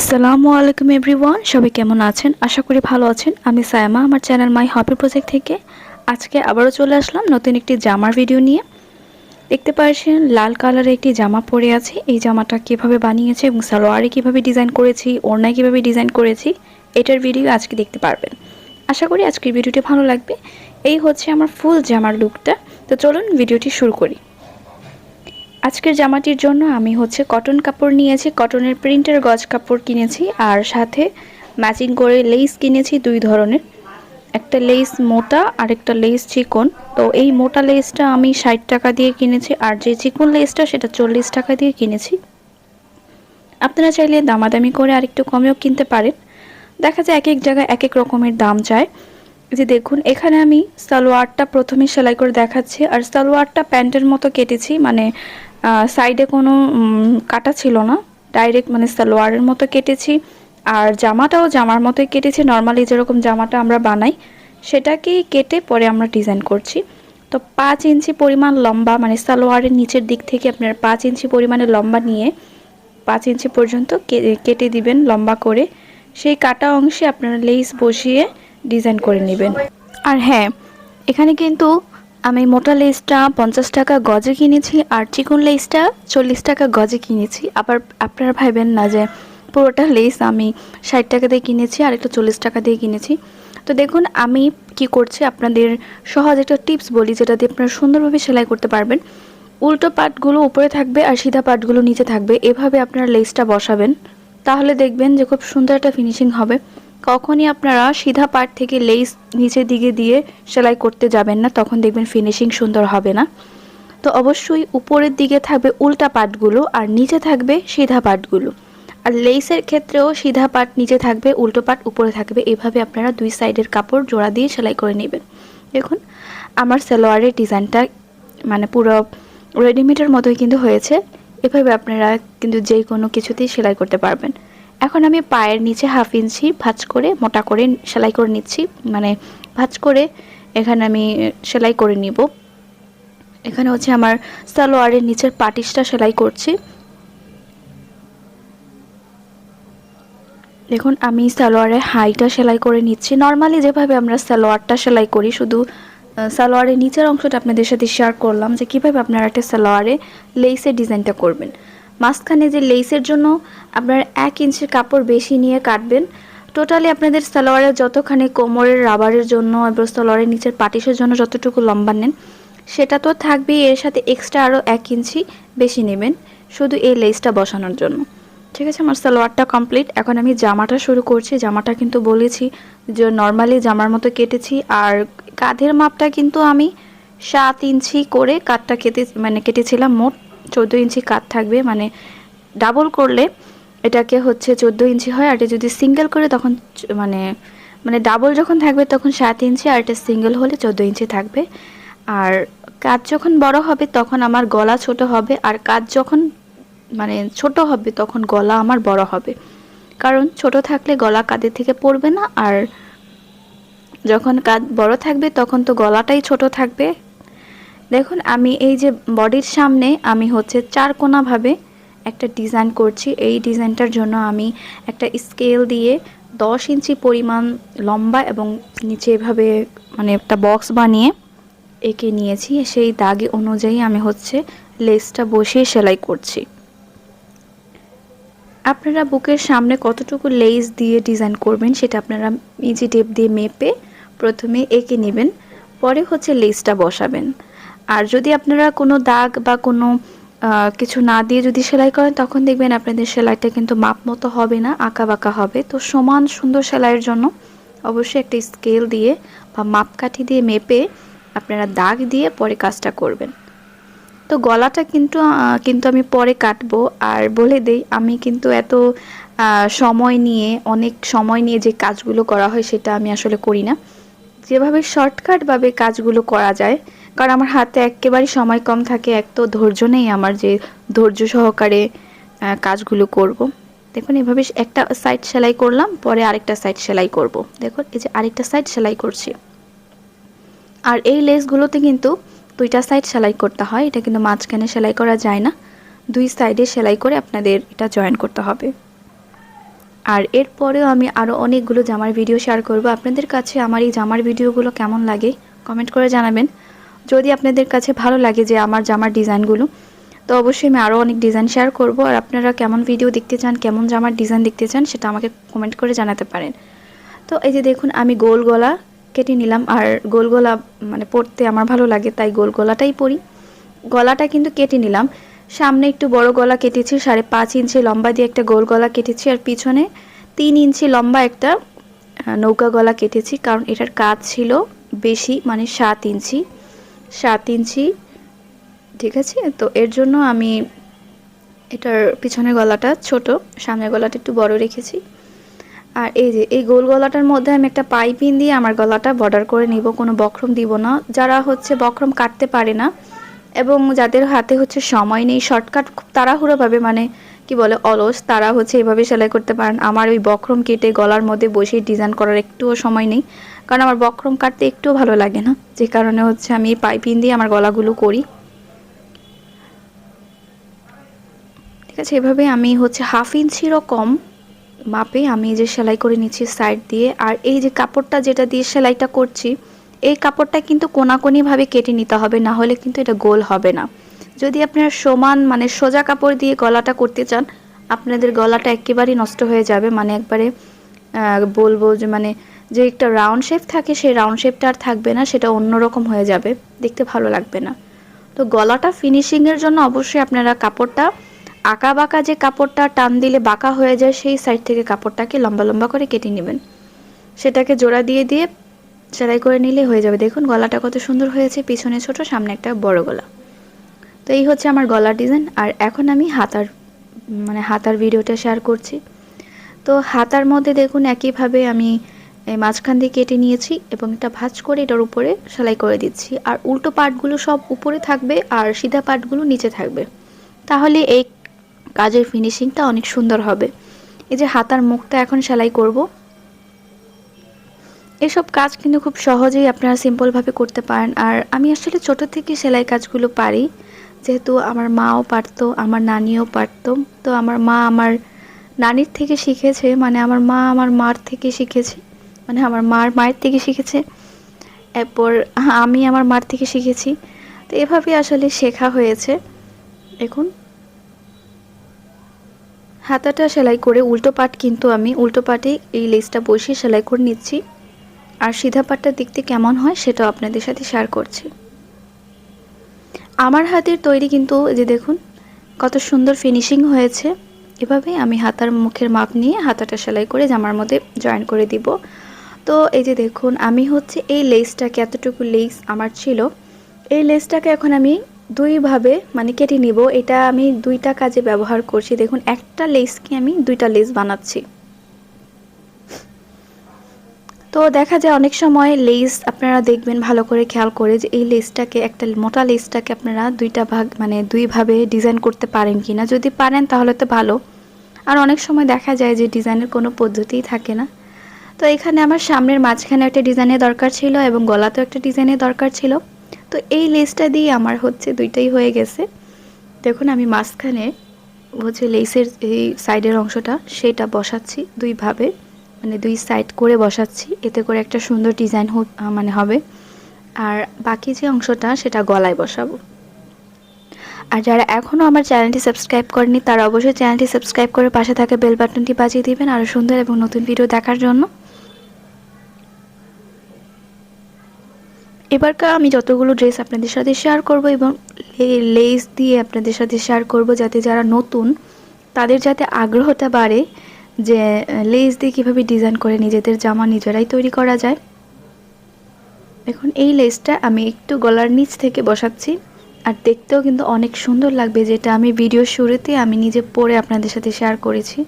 আসসালামু আলাইকুম এভরিওয়ান, সবাই কেমন আছেন? আশা করি ভালো আছেন। আমি সায়মা, আমার চ্যানেল মাই হবি প্রজেক্ট থেকে। আজকে আবারও চলে আসলাম নতুন একটি জামার ভিডিও নিয়ে। দেখতে পাচ্ছেন লাল কালারের একটি জামা পরে আছে। এই জামাটা কীভাবে বানিয়েছে এবং সালোয়ারে কীভাবে ডিজাইন করেছি, ওড়নায় কীভাবে ডিজাইন করেছি, এটার ভিডিও আজকে দেখতে পারবেন। আশা করি আজকের ভিডিওটি ভালো লাগবে। এই হচ্ছে আমার ফুল জামার লুকটা। তো চলুন ভিডিওটি শুরু করি। আজকের জামাটির জন্য আমি হচ্ছে কটন কাপড় নিয়েছি, কটনের প্রিন্টের গজ কাপড় কিনেছি আর সাথে ম্যাচিং করে লেস কিনেছি দুই ধরনের। একটা লেস মোটা আর একটা লেস চিকন। তো এই মোটা লেসটা আমি ষাট টাকা দিয়ে কিনেছি আর যে চিকন লেসটা সেটা চল্লিশ টাকা দিয়ে কিনেছি। আপনারা চাইলে দামাদামি করে আরেকটু কমেও কিনতে পারেন। দেখা যায় এক এক জায়গায় এক এক রকমের দাম চায় যে দেখুন, এখানে আমি সালোয়ারটা প্রথমে সেলাই করে দেখাচ্ছি। আর সালোয়ারটা প্যান্টের মতো কেটেছি মানে সাইডে কোনো কাটা ছিল না। ডাইরেক্ট মানে সালোয়ারের মতো কেটেছি। আর জামাটাও জামার মতোই কেটেছি। নর্মালি যেরকম জামাটা আমরা বানাই, সেটাকেই কেটে পরে আমরা ডিজাইন করছি। তো পাঁচ ইঞ্চি পরিমাণ লম্বা মানে সালোয়ারের নিচের দিক থেকে আপনার পাঁচ ইঞ্চি পরিমাণে লম্বা নিয়ে পাঁচ ইঞ্চি পর্যন্ত কেটে দিবেন লম্বা করে। সেই কাটা অংশে আপনারা লেস বসিয়ে ডিজাইন করে নেবেন। আর হ্যাঁ এখানে কিন্তু আমি মোটা লেসটা পঞ্চাশ টাকা গজে কিনেছি আর চিকন লেসটা চল্লিশ টাকা গজে কিনেছি। আবার আপনারা ভাবেন না যে পুরোটা লেস আমি ষাট টাকা দিয়ে কিনেছি, আর একটা চল্লিশ টাকা দিয়ে কিনেছি। তো দেখুন, আমি কি করছি আপনাদের সহজ একটা টিপস বলি যেটা দিয়ে আপনারা সুন্দরভাবে সেলাই করতে পারবেন। উল্টো পাটগুলো উপরে থাকবে আর সিধা পাটগুলো নিচে থাকবে। এভাবে আপনারা লেসটা বসাবেন। তাহলে দেখবেন যে খুব সুন্দর একটা ফিনিশিং হবে। কখনই আপনারা সিধা পাট থেকে লেস নিচের দিকে দিয়ে সেলাই করতে যাবেন না, তখন দেখবেন ফিনিশিং সুন্দর হবে না। তো অবশ্যই উপরের দিকে থাকবে উল্টা পাটগুলো আর নিচে থাকবে সিধা পাটগুলো। আর লেসের ক্ষেত্রেও সিধা পাট নিচে থাকবে, উল্টো পাট উপরে থাকবে। এভাবে আপনারা দুই সাইডের কাপড় জোড়া দিয়ে সেলাই করে নেবেন। দেখুন, আমার সালোয়ারের ডিজাইনটা মানে পুরো রেডিমেডের মতোই কিন্তু হয়েছে। এভাবে আপনারা কিন্তু যে কোনো কিছুতেই সেলাই করতে পারবেন। এখন আমি পায়ের নিচে হাফ ইঞ্চি ভাঁজ করে, মোটা করে সেলাই করে নিচ্ছি। মানে ভাঁজ করে এখানে আমি সেলাই করে নিব। এখানে হচ্ছে আমার সালোয়ারের নিচের পাটিসটা সেলাই করছি। দেখুন, আমি সালোয়ারের হাইটা সেলাই করে নিচ্ছি। নর্মালি যেভাবে আমরা সালোয়ারটা সেলাই করি, শুধু সালোয়ারের নিচের অংশটা আপনাদের সাথে শেয়ার করলাম যে কীভাবে আপনারা একটা সালোয়ারে লেসের ডিজাইনটা করবেন। মাঝখানে যে লেসের জন্য আপনার এক ইঞ্চির কাপড় বেশি নিয়ে কাটবেন টোটালি আপনাদের সালোয়ারের যতখানি কোমরের রাবারের জন্য এবং সালোয়ারের নিচের পাটিসের জন্য যতটুকু লম্বা নেন, সেটা তো থাকবেই, এর সাথে এক্সট্রা আরও এক ইঞ্চি বেশি নেবেন শুধু এই লেসটা বসানোর জন্য। ঠিক আছে, আমার সালোয়ারটা কমপ্লিট এখন আমি জামাটা শুরু করছি। জামাটা কিন্তু বলেছি যে নর্মালি জামার মতো কেটেছি, আর কাঁধের মাপটা কিন্তু আমি সাত ইঞ্চি করে কাঠটা কেটে মানে কেটেছিলাম মোট চোদ্দ ইঞ্চি কাঠ থাকবে মানে ডাবল করলে এটাকে হচ্ছে চোদ্দ ইঞ্চি হয়, আর এটা যদি সিঙ্গেল করে তখন মানে মানে ডাবল যখন থাকবে তখন সাত ইঞ্চি, আর এটা সিঙ্গেল হলে চোদ্দ ইঞ্চি থাকবে। আর কাজ যখন বড় হবে তখন আমার গলা ছোট হবে, আর কাজ যখন মানে ছোট হবে তখন গলা আমার বড় হবে। কারণ ছোট থাকলে গলা কাঁধের থেকে পড়বে না, আর যখন কাঁধ বড় থাকবে তখন তো গলাটাই ছোট থাকবে। দেখুন, আমি এই যে বডির সামনে আমি হচ্ছে চার কোনাভাবে একটা ডিজাইন করছি। এই ডিজাইনটার জন্য আমি একটা স্কেল দিয়ে দশ ইঞ্চি পরিমাণ লম্বা এবং নিচে এভাবে মানে একটা বক্স বানিয়ে এঁকে নিয়েছি। সেই দাগে অনুযায়ী আমি হচ্ছে লেসটা বসিয়ে সেলাই করছি। আপনারা বুকের সামনে কতটুকু লেস দিয়ে ডিজাইন করবেন সেটা আপনারা ইজি টেপ দিয়ে মেপে প্রথমে এঁকে নেবেন, পরে হচ্ছে লেসটা বসাবেন। আর যদি আপনারা কোনো দাগ বা কোনো কিছু না দিয়ে যদি সেলাই করেন, তখন দেখবেন আপনাদের সেলাইটা কিন্তু মাপ মতো হবে না, আঁকা বাঁকা হবে। তো সমান সুন্দর সেলাইয়ের জন্য অবশ্যই একটা স্কেল দিয়ে বা মাপকাঠি দিয়ে মেপে আপনারা দাগ দিয়ে পরে কাজটা করবেন। তো গলাটা কিন্তু কিন্তু আমি পরে কাটবো। আর বলে দেই, আমি কিন্তু এত সময় নিয়ে, অনেক সময় নিয়ে যে কাজগুলো করা হয়, সেটা আমি আসলে করি না। যেভাবে শর্টকাটভাবে কাজগুলো করা যায়, কারণ আমার হাতে একেবারেই সময় কম থাকে, এক তো ধৈর্য নেই আমার যে ধৈর্য সহকারে কাজগুলো করব। দেখুন, এভাবে একটা সাইড সেলাই করলাম, পরে আরেকটা সাইড সেলাই করব। দেখুন, এই যে আরেকটা সাইড সেলাই করছি আর এই লেসগুলোতে কিন্তু দুইটা সাইড সেলাই করতে হয়, এটা কিন্তু মাঝখানে সেলাই করা যায় না দুই সাইডে সেলাই করে আপনাদের এটা জয়েন করতে হবে আর এরপরেও আমি আরও অনেকগুলো জামার ভিডিও শেয়ার করব। আপনাদের কাছে আমার এই জামার ভিডিওগুলো কেমন লাগে কমেন্ট করে জানাবেন। যদি আপনাদের কাছে ভালো লাগে যে আমার জামার ডিজাইনগুলো তো অবশ্যই আমি আরও অনেক ডিজাইন শেয়ার করব। আর আপনারা কেমন ভিডিও দেখতে চান, কেমন জামার ডিজাইন দেখতে চান, সেটা আমাকে কমেন্ট করে জানাতে পারেন। তো এই যে দেখুন, আমি গোল গলা কেটে নিলাম। আর গোল গলা মানে পরতে আমার ভালো লাগে, তাই গোল গলাটাই পরি। গলাটা কিন্তু কেটে নিলাম। সামনে একটু বড় গলা কেটেছি, সাড়ে পাঁচ ইঞ্চি লম্বা দিয়ে একটা গোল গলা কেটেছি, আর পিছনে তিন ইঞ্চি লম্বা একটা নৌকা গলা কেটেছি, কারণ এটার কাজ ছিল বেশি মানে সাত ইঞ্চি সাত ইঞ্চি, ঠিক আছে? তো এর জন্য আমি এটার পিছনের গলাটা ছোট, সামনের গলাটা একটু বড় রেখেছি। আর এই যে, এই গোল গলাটার মধ্যে আমি একটা পাইপিন দিয়ে আমার গলাটা বর্ডার করে নিব, কোনো বক্রম দিব না। যারা হচ্ছে বক্রম কাটতে পারে না এবং যাদের হাতে হচ্ছে সময় নেই শর্টকাট খুব তাড়াহুড়োভাবে মানে কি বলে, অলস, তারা হচ্ছে এভাবে সেলাই করতে পারেন। আমার ওই বক্রম কেটে গলার মধ্যে বসে ডিজাইন করার একটুও সময় নেই, কারণ আমার বক্রম কাটতে একটুও ভালো লাগে না। যে কারণে হচ্ছে আমি পাইপিন দিয়ে আমার গলাগুলো করি। ঠিক আছে, এভাবে আমি হচ্ছে হাফ ইঞ্চিরও কম মাপে আমি যে সেলাই করে নিচ্ছি সাইড দিয়ে। আর এই যে কাপড়টা যেটা দিয়ে সেলাইটা করছি এই কাপড়টা কিন্তু কোনাকোনিভাবে কেটে নিতে হবে, না হলে কিন্তু এটা গোল হবে না। যদি আপনারা সমান মানে সোজা কাপড় দিয়ে গলাটা করতে চান, আপনাদের গলাটা একেবারেই নষ্ট হয়ে যাবে। মানে একবারে বলব যে মানে যে একটা রাউন্ড শেপ থাকে, সেই রাউন্ড শেপটা আর থাকবে না, সেটা অন্যরকম হয়ে যাবে। দেখতে ভালো লাগবে না। তো গলাটা ফিনিশিংয়ের জন্য অবশ্যই আপনারা কাপড়টা আঁকা বাঁকা যে কাপড়টা টান দিলে বাঁকা হয়ে যায়, সেই সাইড থেকে কাপড়টাকে লম্বা লম্বা করে কেটে নেবেন। সেটাকে জোড়া দিয়ে দিয়ে সেলাই করে নিলে হয়ে যাবে। দেখুন, গলাটা কত সুন্দর হয়েছে। পিছনে ছোট, সামনে একটা বড় গলা। তো এই হচ্ছে আমার গলার ডিজাইন আর এখন আমি হাতার মানে হাতার ভিডিওটা শেয়ার করছি। তো হাতার মধ্যে দেখুন, একইভাবে আমি মাঝখান দিয়ে কেটে নিয়েছি এবং এটা ভাজ করে এটার উপরে সেলাই করে দিচ্ছি। আর উল্টো পার্টগুলো সব উপরে থাকবে আর সিধা পার্টগুলো নিচে থাকবে। তাহলে এই কাজের ফিনিশিংটা অনেক সুন্দর হবে। এই যে হাতার মুখটা এখন সেলাই করব। এসব কাজ কিন্তু খুব সহজেই আপনারা সিম্পলভাবে করতে পারেন। আর আমি আসলে ছোট থেকে সেলাই কাজগুলো পারি। যেহেতু আমার মাও পারতো, আমার নানিও পারতো। তো আমার মা আমার নানির থেকে শিখেছে মানে আমার মা আমার মার থেকে শিখেছে মানে আমার মার মায়ের থেকে শিখেছে। এরপর আমি আমার মার থেকে শিখেছি। তো এভাবে আসলে শেখা হয়েছে। দেখুন। হাতাটা সেলাই করে উল্টো পাট কিন্তু আমি, উল্টো পাটে এই লেসটা বসিয়ে সেলাই করে নিচ্ছি। আর সিধা পাটটা দেখতে কেমন হয় সেটাও আপনাদের সাথে শেয়ার করছি। আমার হাতের তৈরি কিন্তু যে দেখুন, কত সুন্দর ফিনিশিং হয়েছে। এভাবে আমি হাতার মুখের মাপ নিয়ে হাতাটা সেলাই করে জামার মধ্যে জয়েন করে দিব। তো এই যে দেখুন, আমি হচ্ছে এই লেসটাকে এতটুকু লেস আমার ছিল। এই লেসটাকে এখন আমি দুইভাবে মানে কেটে নিব। এটা আমি দুইটা কাজে ব্যবহার করছি। দেখুন, একটা লেসকে আমি দুইটা লেস বানাচ্ছি। তো দেখা যায় অনেক সময় লেস আপনারা দেখবেন ভালো করে খেয়াল করে যে এই লেসটাকে একটা মোটা লেসটাকে আপনারা দুইটা ভাগ মানে দুইভাবে ডিজাইন করতে পারেন কি না যদি পারেন তাহলে তো ভালো। আর অনেক সময় দেখা যায় যে ডিজাইনের কোনো পদ্ধতিই থাকে না। তো এখানে আমার সামনের মাঝখানে একটা ডিজাইনের দরকার ছিল এবং গলাতেও একটা ডিজাইনের দরকার ছিল। তো এই লেসটা দিয়ে আমার হচ্ছে দুইটাই হয়ে গেছে। দেখুন আমি মাঝখানে হচ্ছে লেসের এই সাইডের অংশটা, সেটা বসাচ্ছি দুইভাবে মানে দুই সাইড করে বসাচ্ছি। এতে করে একটা সুন্দর ডিজাইন মানে হবে। আর বাকি যে অংশটা, সেটা গলায় বসাবো। আর যারা এখনও আমার চ্যানেলটি সাবস্ক্রাইব করেনি, তারা অবশ্যই চ্যানেলটি সাবস্ক্রাইব করে পাশে থাকা বেল বাটনটি বাজিয়ে দিবেন আরও সুন্দর এবং নতুন ভিডিও দেখার জন্য। এবারকার আমি যতগুলো ড্রেস আপনাদের সাথে শেয়ার করব এবং লেস দিয়ে আপনাদের সাথে শেয়ার করব, যাতে যারা নতুন, তাদের যাতে আগ্রহটা বাড়ে যে লেস দিয়ে কীভাবে ডিজাইন করে নিজেদের জামা নিজেরাই তৈরি করা যায়। এখন এই লেসটা আমি একটু গলার নিচ থেকে বসাচ্ছি, আর দেখতেও কিন্তু অনেক সুন্দর লাগবে, যেটা আমি ভিডিও শুরুতে আমি নিজে পরে আপনাদের সাথে শেয়ার করেছি।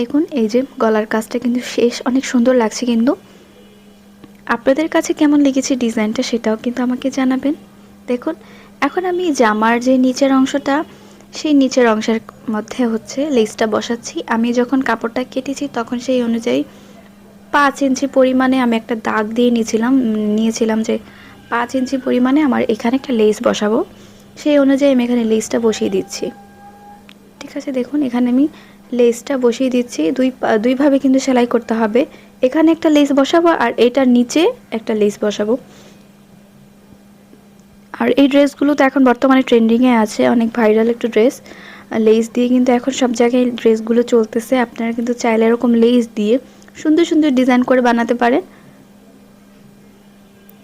দেখুন, এই যে গলার কাজটা কিন্তু শেষ, অনেক সুন্দর লাগছে কিন্তু। আপনাদের কাছে কেমন লেগেছে ডিজাইনটা সেটাও কিন্তু আমাকে জানাবেন। দেখুন, এখন আমি জামার যে নিচের অংশটা, সেই নিচের অংশের মধ্যে হচ্ছে লেসটা বসাচ্ছি। আমি যখন কাপড়টা কেটেছি তখন সেই অনুযায়ী পাঁচ ইঞ্চি পরিমাণে আমি একটা দাগ দিয়ে নিয়েছিলাম নিয়েছিলাম যে পাঁচ ইঞ্চি পরিমাণে আমার এখানে একটা লেস বসাবো। সেই অনুযায়ী আমি এখানে লেসটা বসিয়ে দিচ্ছি। ঠিক আছে, দেখুন, এখানে আমি লেসটা বসিয়ে দিচ্ছি। দুই দুইভাবে কিন্তু সেলাই করতে হবে। এখানে একটা লেস বসাবো আর এটার নিচে একটা লেস বসাবো। আর এই ড্রেসগুলো তো এখন বর্তমানে ট্রেন্ডিংয়ে আছে, অনেক ভাইরাল একটু ড্রেস। লেস দিয়ে কিন্তু এখন সব জায়গায় ড্রেসগুলো চলতেছে। আপনারা কিন্তু চাইলে এরকম লেস দিয়ে সুন্দর সুন্দর ডিজাইন করে বানাতে পারেন।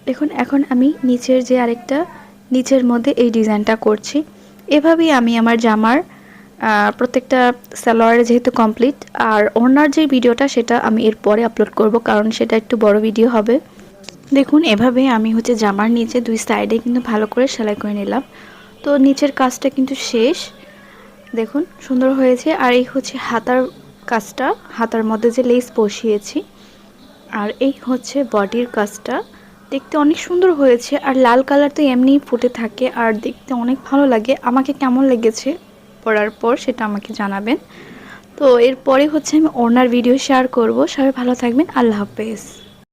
দেখুন, এখন আমি নিচের যে আরেকটা, নিচের মধ্যে এই ডিজাইনটা করছি। এভাবেই আমি আমার জামার প্রত্যেকটা সালোয়ারে যেহেতু কমপ্লিট আর ওনার যে ভিডিওটা সেটা আমি এরপরে আপলোড করব, কারণ সেটা একটু বড় ভিডিও হবে। দেখুন, এভাবে আমি হচ্ছে জামার নিচে দুই সাইডে কিন্তু ভালো করে সেলাই করে নিলাম। তো নিচের কাজটা কিন্তু শেষ। দেখুন, সুন্দর হয়েছে। আর এই হচ্ছে হাতার কাজটা, হাতার মধ্যে যে লেস বসিয়েছি। আর এই হচ্ছে বডির কাজটা। দেখতে অনেক সুন্দর হয়েছে। আর লাল কালার তো এমনিই ফুটে থাকে। আর দেখতে অনেক ভালো লাগে। আমাকে কেমন লেগেছে? পড়ার পর সেটা আমাকে জানাবেন। তো এরপরে হচ্ছে আমি ওনার ভিডিও শেয়ার করব। সবাই ভালো থাকবেন। আল্লাহ হাফেজ।